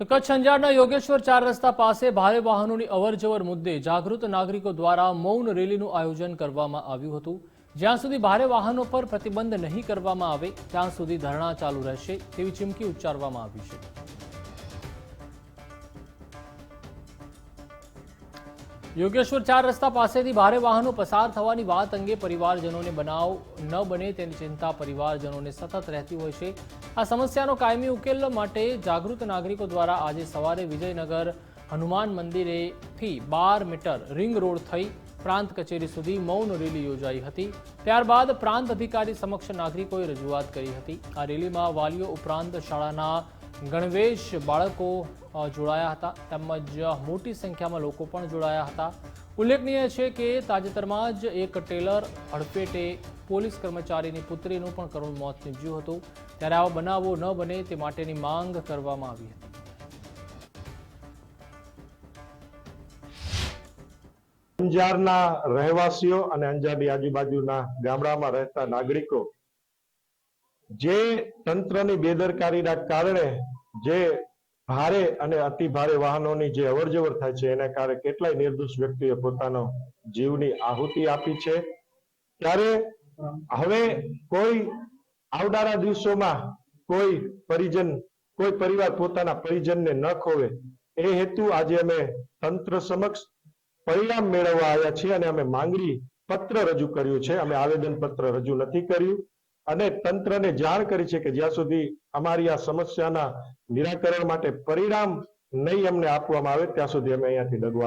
તો કચ્છ અંજારના યોગેશ્વર ચાર રસ્તા પાસે ભારે વાહનોની અવરજવર મુદ્દે જાગૃત નાગરિકો દ્વારા મૌન રેલીનું આયોજન કરવામાં આવ્યું હતું. જ્યાં સુધી ભારે વાહનો પર પ્રતિબંધ નહીં કરવામાં આવે, ત્યાં સુધી ધરણા ચાલુ રહેશે તેવી ચીમકી ઉચ્ચારવામાં આવી છે. યોગેશ્વર ચાર રસ્તા પાસેથી ભારે વાહનો પસાર થવાની વાત અંગે પરિવારજનોને બનાવ ન બને તેની ચિંતા પરિવારજનોને સતત રહેતી હોય છે. આ સમસ્યાનો કાયમી ઉકેલ માટે જાગૃત નાગરિકો દ્વારા આજે સવારે વિજયનગર હનુમાન મંદિરેથી બાર મીટર રિંગ રોડ થઈ પ્રાંત કચેરી સુધી મૌન રેલી યોજાઈ હતી. ત્યારબાદ પ્રાંત અધિકારી સમક્ષ નાગરિકોએ રજૂઆત કરી હતી. આ રેલીમાં વાલીઓ ઉપરાંત શાળાના ગણવેશ બાળકો જોડાયા હતા. તેમજ મોટી સંખ્યામાં લોકો પણ જોડાયા હતા. ઉલ્લેખનીય છે કે તાજેતરમાં જ એક ટેલર હડપેટે પોલીસ કર્મચારીની પુત્રીનું પણ કરુણ મોત નીપજ્યું હતું. ત્યારે આવા બનાવો ન બને તે માટેની માંગ કરવામાં આવી હતી. અંજારના રહેવાસીઓ અને અંજારની આજુબાજુના ગામડામાં રહેતા નાગરિકો, જે તંત્રની બેદરકારીના કારણે જે ભારે અને અતિ ભારે વાહનોની જે અવરજવર થાય છે, એના કારણે કેટલાય નિર્દોષ વ્યક્તિએ પોતાનો જીવની આહુતિ આપી છે. ત્યારે હવે કોઈ આવનારા દિવસોમાં કોઈ પરિજન, કોઈ પરિવાર પોતાના પરિજનને ન ખોવે, એ હેતુ આજે અમે તંત્ર સમક્ષ પરિણામ મેળવવા આવ્યા છીએ અને અમે માંગણી પત્ર રજૂ કર્યું છે. અમે આવેદન પત્ર રજૂ નથી કર્યું. અને તંત્રને જાણ કરી છે કે જ્યાં સુધી અમારી આ સમસ્યાના નિરાકરણ માટે પરિણામ નહીં અમને આપવામાં આવે, ત્યાં સુધી અમે અહીંયાથી ડગવા